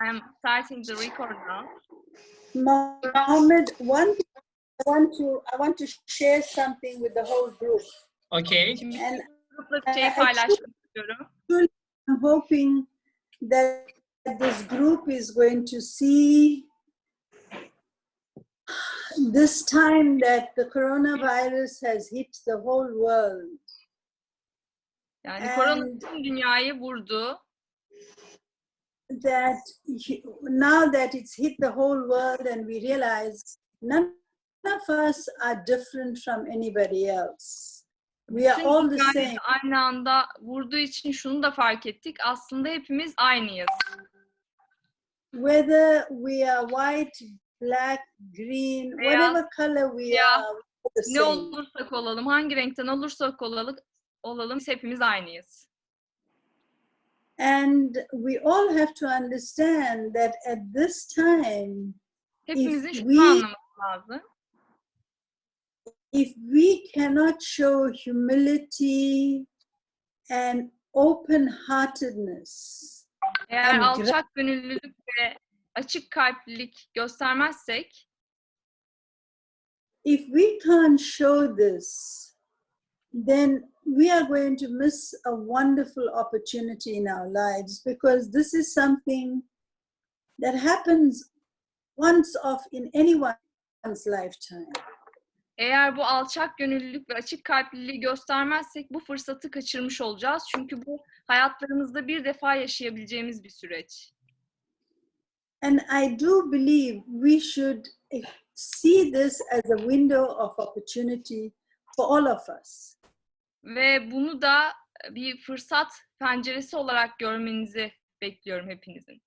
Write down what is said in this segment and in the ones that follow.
I'm starting the record now. Mohammed, one, I want to, I want to share something with the whole group. Okay. And grupla I- I paylaşmak istiyorum. I'm hoping that this group is going to see this time that the coronavirus has hit the whole world. Yani korona And- tüm dünyayı vurdu. That now that it's hit the whole world and we realize none of us are different from anybody else. We are all the same. aynı anda vurduğu için şunu da fark ettik. Aslında hepimiz aynıyız. Whether we are white, black, green, Beyaz, whatever color we siyah, are, Ne olursak olalım, hangi renkten olursak olalım, olalım hepimiz aynıyız. And we all have to understand that at this time, Hepimizin If we- lazım. if we cannot show humility and open heartedness, Eğer And alçak gönüllülük ve açık kalplilik göstermezsek, if we can't show this, then we are going to miss a wonderful opportunity in our lives because this is something that happens once off in anyone's lifetime. eğer bu alçak gönüllülük ve açık kalpliliği göstermezsek bu fırsatı kaçırmış olacağız. Çünkü bu hayatlarımızda bir defa yaşayabileceğimiz bir süreç. And I do believe we should see this as a window of opportunity for all of us. Ve bunu da bir fırsat penceresi olarak görmenizi bekliyorum hepinizin.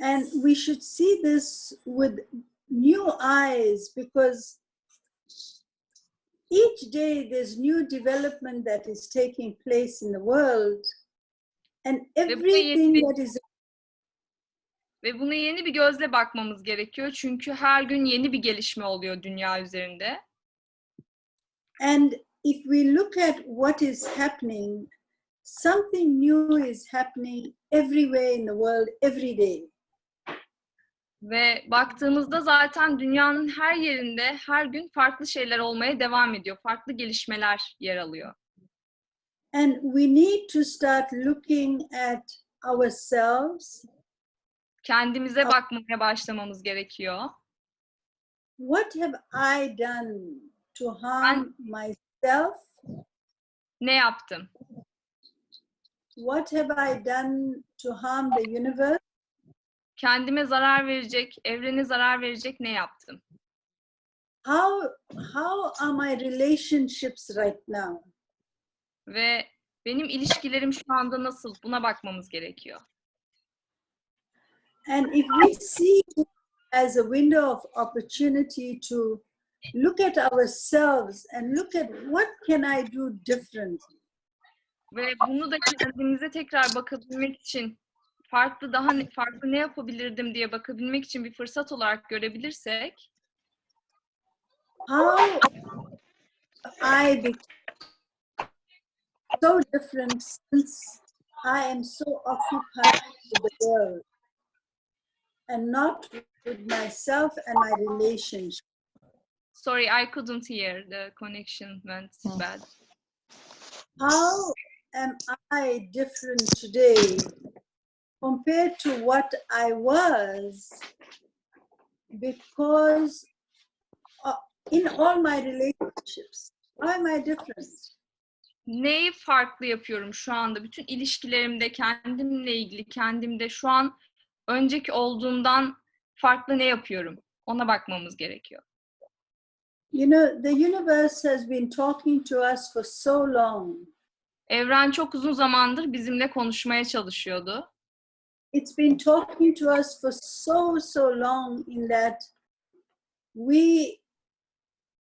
And we should see this with new eyes because each day there's new development that is taking place in the world. And everything that is Ve buna yeni bir gözle bakmamız gerekiyor. Çünkü her gün yeni bir gelişme oluyor dünya üzerinde. And if we look at what is happening, something new is happening everywhere in the world every day. Ve baktığımızda zaten dünyanın her yerinde her gün farklı şeyler olmaya devam ediyor. Farklı gelişmeler yer alıyor. And we need to start looking at ourselves. Kendimize bakmaya başlamamız gerekiyor. What have I done to harm myself? Ne yaptım? What have I done to harm the universe? Kendime zarar verecek, evrene zarar verecek ne yaptım? How, how are my relationships right now? Ve benim ilişkilerim şu anda nasıl? Buna bakmamız gerekiyor. And if we see as a window of opportunity to look at ourselves and look at what can I do differently? Ve bunu da kendimize tekrar bakabilmek için farklı daha ne- farklı ne yapabilirdim diye bakabilmek için bir fırsat olarak görebilirsek How I became so different since I am so occupied with the world and not with myself and my relationship. Sorry I couldn't hear the connection went bad. How am I different today compared to what I was? Because uh, in all my relationships, how am I different? Neyi farklı yapıyorum şu anda? Bütün ilişkilerimde kendimle ilgili, kendimde şu an önceki olduğumdan farklı ne yapıyorum? Ona bakmamız gerekiyor. You know, the universe has been talking to us for so long. Evren çok uzun zamandır bizimle konuşmaya çalışıyordu. It's been talking to us for so, so long in that we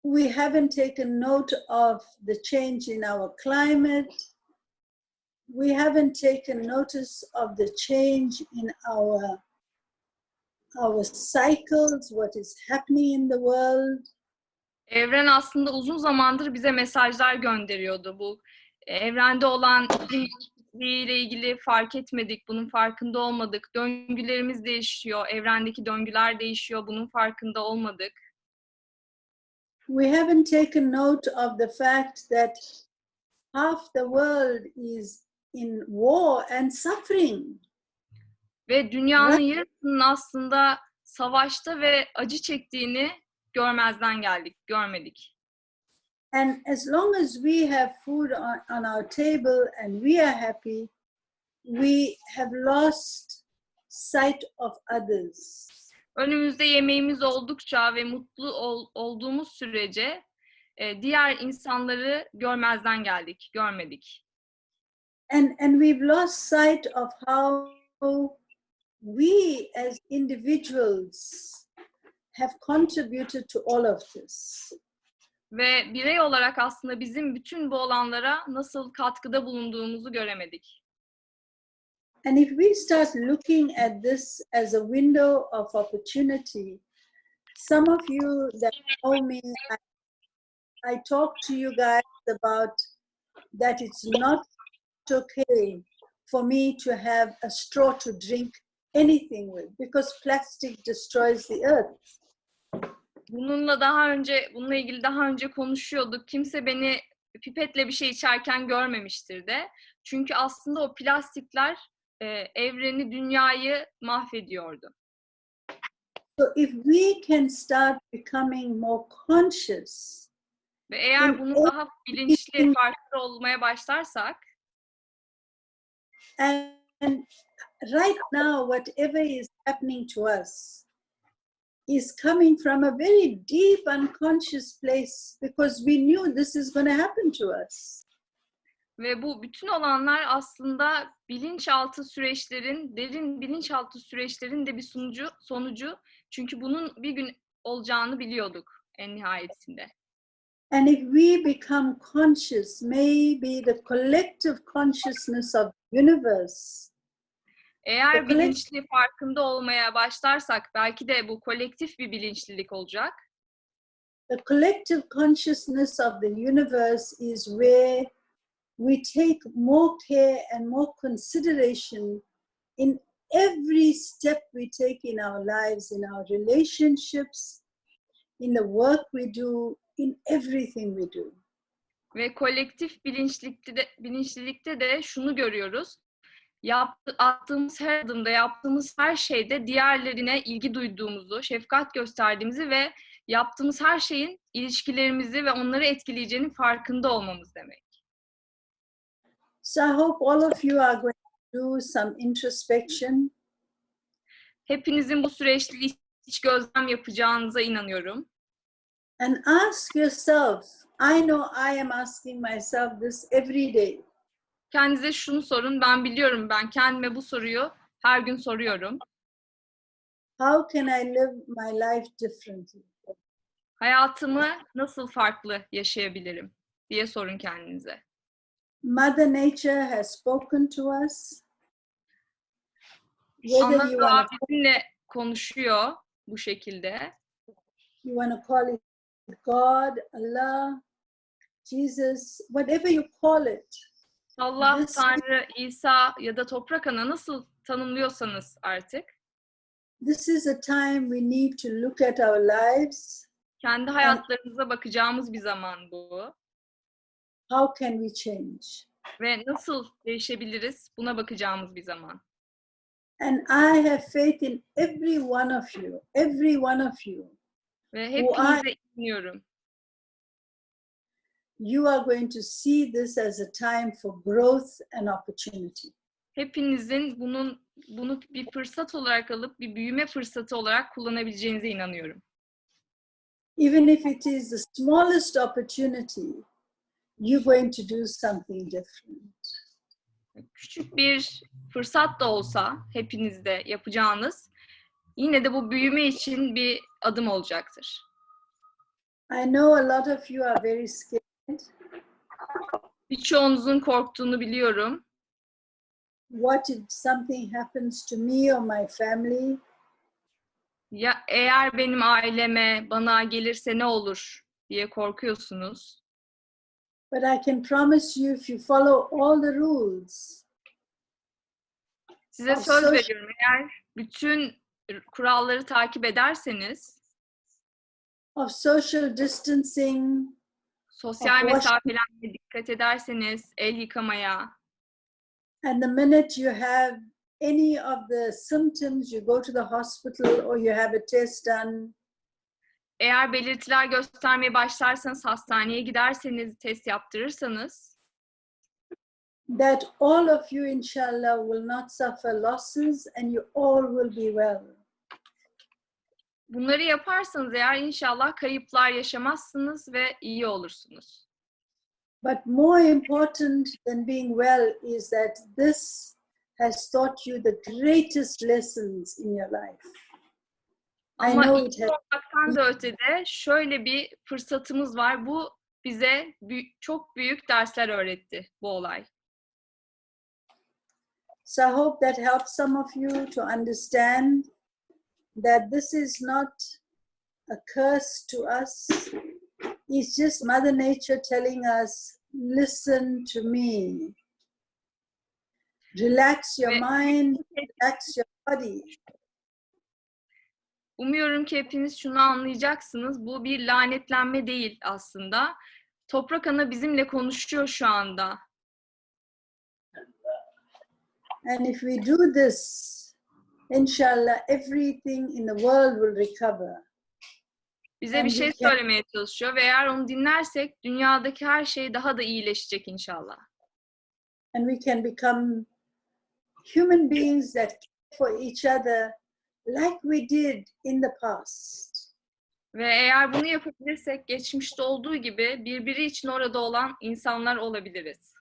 we haven't taken note of the change in our climate. We haven't taken notice of the change in our our cycles, what is happening in the world. Evren aslında uzun zamandır bize mesajlar gönderiyordu. Bu evrende olan ile ilgili fark etmedik, bunun farkında olmadık. Döngülerimiz değişiyor, evrendeki döngüler değişiyor, bunun farkında olmadık. We haven't taken note of the fact that half the world is in war and suffering. Ve dünyanın yarısının aslında savaşta ve acı çektiğini görmezden geldik, görmedik. And as long as we have food on, on our table and we are happy, we have lost sight of others. Önümüzde yemeğimiz oldukça ve mutlu ol- olduğumuz sürece e, diğer insanları görmezden geldik, görmedik. And, and we've lost sight of how we as individuals have contributed to all of this. Ve birey olarak aslında bizim bütün bu olanlara nasıl katkıda bulunduğumuzu göremedik. And if we start looking at this as a window of opportunity, some of you that know me, I, I talk to you guys about that it's not okay for me to have a straw to drink anything with because plastic destroys the earth. Bununla daha önce, bununla ilgili daha önce konuşuyorduk. Kimse beni pipetle bir şey içerken görmemiştir de. Çünkü aslında o plastikler e, evreni, dünyayı mahvediyordu. So if we can start becoming more conscious Ve eğer bunu daha bilinçli, farklı olmaya başlarsak And right now, whatever is happening to us is coming from a very deep unconscious place because we knew this is going to happen to us. ve bu bütün olanlar aslında bilinçaltı süreçlerin, derin bilinçaltı süreçlerin de bir sonucu, sonucu. Çünkü bunun bir gün olacağını biliyorduk en nihayetinde. And if we become conscious, maybe the collective consciousness of the universe, Eğer bilinçli farkında olmaya başlarsak belki de bu kolektif bir bilinçlilik olacak. the collective consciousness of the universe is where we take more care and more consideration in every step we take in our lives, in our relationships, in the work we do, in everything we do. Ve kolektif bilinçlikte de, bilinçlilikte de şunu görüyoruz. Yaptı, attığımız her adımda, yaptığımız her şeyde diğerlerine ilgi duyduğumuzu, şefkat gösterdiğimizi ve yaptığımız her şeyin ilişkilerimizi ve onları etkileyeceğinin farkında olmamız demek. So I hope all of you are going to do some introspection Hepinizin bu süreçte iç, iç gözlem yapacağınıza inanıyorum. and ask yourself. I know I am asking myself this every day. Kendinize şunu sorun. Ben biliyorum ben kendime bu soruyu her gün soruyorum. How can I live my life differently? Hayatımı nasıl farklı yaşayabilirim diye sorun kendinize. Mother Nature has spoken to us. Whether Ana doğa bizimle konuşuyor bu şekilde. you want to call it God, Allah, Jesus, whatever you call it, Allah, This- Tanrı, İsa ya da Toprak Ana nasıl tanımlıyorsanız artık this is a time we need to look at our lives. kendi hayatlarımıza bakacağımız bir zaman bu. How can we change? Ve nasıl değişebiliriz buna bakacağımız bir zaman. And I have faith in every one of you, every one of you. Ve hepinize inanıyorum. You are going to see this as a time for growth and opportunity. Hepinizin bunun bunu bir fırsat olarak alıp bir büyüme fırsatı olarak kullanabileceğinize inanıyorum. Even if it is the smallest opportunity, you're going to do something different. Küçük bir fırsat da olsa hepinizde yapacağınız yine de bu büyüme için bir adım olacaktır. I know a lot of you are very scared. Birçoğunuzun korktuğunu biliyorum. What if something happens to me or my family? Ya eğer benim aileme, bana gelirse ne olur diye korkuyorsunuz. But I can promise you, if you follow all the rules, Size Of, söz social- veriyorum eğer bütün kuralları takip ederseniz, of social distancing, sosyal mesafelerine dikkat ederseniz, el yıkamaya, and the minute you have any of the symptoms, you go to the hospital or you have a test done, eğer belirtiler göstermeye başlarsanız, hastaneye giderseniz, test yaptırırsanız, that all of you, inshallah, will not suffer losses and you all will be well. Bunları yaparsanız eğer inşallah kayıplar yaşamazsınız ve iyi olursunuz. But more important than being well is that this has taught you the greatest lessons in your life. Ama iyi olmaktan da ötede şöyle bir fırsatımız var. Bu bize büyük, çok büyük dersler öğretti bu olay. So I hope that helps some of you to understand that this is not a curse to us. It's just Mother Nature telling us, listen to me. Relax your mind, relax your body. Umuyorum ki hepiniz şunu anlayacaksınız. Bu bir lanetlenme değil aslında. Toprak Ana bizimle konuşuyor şu anda. And if we do this, inshallah, everything in the world will recover. Bize bir şey söylemeye çalışıyor ve eğer onu dinlersek dünyadaki her şey daha da iyileşecek inşallah. And we can become human beings that care for each other like we did in the past. Ve eğer bunu yapabilirsek geçmişte olduğu gibi birbiri için orada olan insanlar olabiliriz.